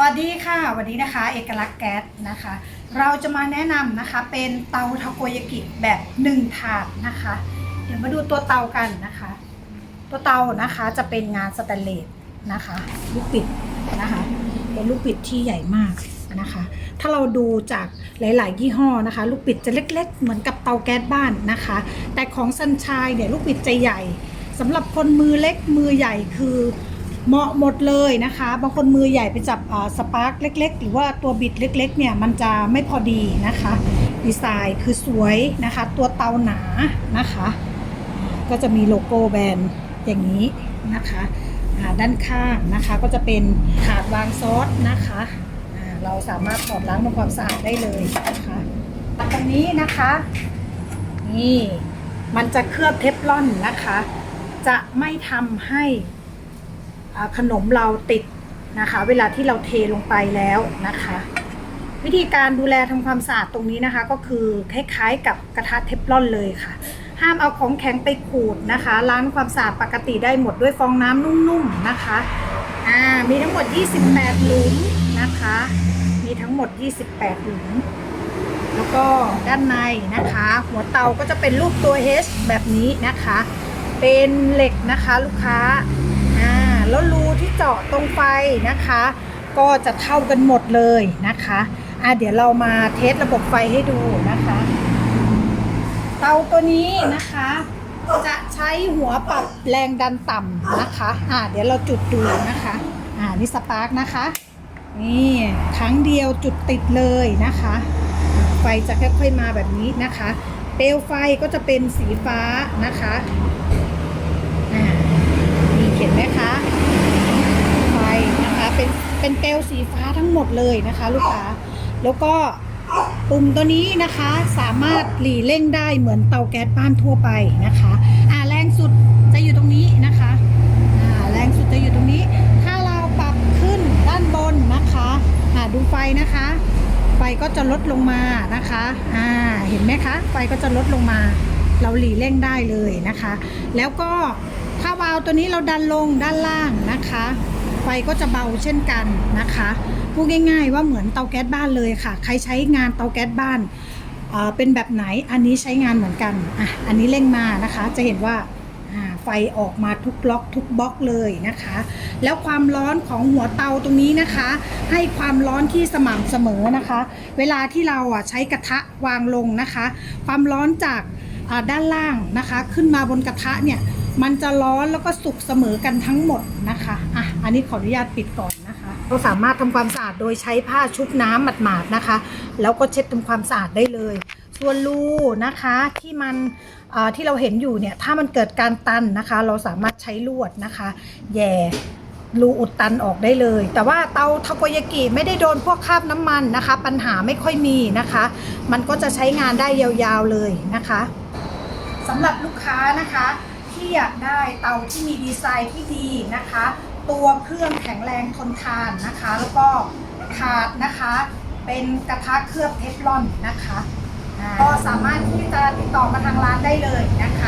วัสดีค่ะ วันนี้นะคะ เอกลักษณ์แก๊สนะคะ เราจะมาแนะนำนะคะ เป็นเตาทาโกยากิแบบ 1 ถาดนะคะ เดี๋ยวมาดูตัวเตากันนะคะ ตัวเตานะคะจะเป็นงานสแตนเลสนะคะ ลูกปิดนะคะ เป็นลูกปิดที่ใหญ่มากนะคะ ถ้าเราดูจากหลาย ๆ ยี่ห้อนะคะ ลูกปิดจะเล็ก ๆ เหมือนกับเตาแก๊สบ้านนะคะ แต่ของซันชายเนี่ยลูกปิดจะใหญ่สำหรับคนมือเล็กมือใหญ่คือ เหมาะหมดเลยนะคะ บางคนมือใหญ่ไปจับสปาร์คเล็ก ๆ หรือว่าตัวบิดเล็ก ๆ เนี่ย มันจะไม่พอดีนะคะ ดีไซน์คือสวยนะคะ ตัวเตาหนานะคะ ก็จะมีโลโก้แบรนด์อย่างนี้นะคะด้านข้างนะคะก็จะเป็นถาดวางซอสนะคะเราสามารถถอดล้างทำความสะอาดได้เลยนะคะตรงนี้นะคะนี่มันจะเคลือบเทฟลอนนะคะ จะไม่ทำให้ ขนมเราติดนะคะ เวลาที่เราเทลงไปแล้วนะคะ วิธีการดูแลทำความสะอาดตรงนี้นะคะ ก็คือคล้ายๆกับกระทะเทฟลอนเลยค่ะ ห้ามเอาของแข็งไปขูดนะคะ ล้างความสะอาดปกติได้หมดด้วยฟองน้ำนุ่มๆนะคะอ่ามีทั้งหมด 28 หลุมนะคะ มีทั้งหมด 28 หลุมแล้วก็ด้านในนะคะ หัวเตาก็จะเป็นรูปตัว H แบบนี้นะคะ เป็นเหล็กนะคะลูกค้า เจาะตรงไฟนะคะ ก็จะเท่ากันหมดเลยนะคะอ่าเดี๋ยวเรามาเทสระบบไฟให้ดูนะคะ เตาตัวนี้นะคะ จะใช้หัวปรับแรงดันต่ำนะคะอ่าเดี๋ยวเราจุดดูนะคะอ่านี่สปาร์กนะคะนี่ครั้งเดียวจุดติดเลยนะคะ ไฟจะค่อยๆมาแบบนี้นะคะ เปลวไฟก็จะเป็นสีฟ้านะคะอ่านี่เห็นไหมคะ ไฟนะคะ เป็นเป็นเปลว สีฟ้าทั้งหมดเลยนะคะ ลูกค้า แล้วก็ปุ่มตัวนี้นะคะสามารถหลีเร่งได้เหมือนเตาแก๊สบ้านทั่วไปนะคะอ่าแรงสุดจะอยู่ตรงนี้นะคะอ่าแรงสุดจะอยู่ตรงนี้ ถ้าเราปรับขึ้นด้านบนนะคะอ่าดูไฟนะคะ ไฟก็จะลดลงมานะคะอ่าเห็นไหมคะ ไฟก็จะลดลงมา เราหลีเร่งได้เลยนะคะ แล้วก็ถ้าวาล์วตัวนี้เราดันลงด้านล่างนะคะ ฟก็จะเบาเช่นกันนะคะพูดง่าย ๆ ว่าเหมือนเตาแก๊สบ้านเลยค่ะ ใครใช้งานเตาแก๊สบ้านเป็นแบบไหนอันนี้ใช้งานเหมือนกันอะอันนี้เร่งมานะคะ จะเห็นว่าไฟออกมาทุกล็อกทุกบล็อกเลยนะคะ แล้วความร้อนของหัวเตาตรงนี้นะคะ ให้ความร้อนที่สม่ำเสมอนะคะ เวลาที่เราอะใช้กระทะวางลงนะคะ ความร้อนจากด้านล่างนะคะ ขึ้นมาบนกระทะเนี่ยมันจะร้อนแล้วก็สุกเสมอกันทั้งหมดนะคะ อันนี้ขออนุญาตปิดก่อนนะคะเราสามารถทำความสะอาดโดยใช้ผ้าชุบน้ำหมาดๆนะคะ แล้วก็เช็ดทำความสะอาดได้เลย ส่วนรูนะคะที่มันที่เราเห็นอยู่เนี่ยถ้ามันเกิดการตันนะคะ เราสามารถใช้ลวดนะคะแย่รูอุดตันออกได้เลย แต่ว่าเตาทาโกยากิไม่ได้โดนพวกคราบน้ำมันนะคะ ปัญหาไม่ค่อยมีนะคะ มันก็จะใช้งานได้ยาวๆเลยนะคะสำหรับลูกค้านะคะ ที่อยากได้เตาที่มีดีไซน์ที่ดีนะคะ ตัวเครื่องแข็งแรงทนทานนะคะ แล้วก็ถาดนะคะ เป็นกระทะเคลือบเทฟลอนนะคะ ก็สามารถที่จะติดต่อมาทางร้านได้เลยนะคะ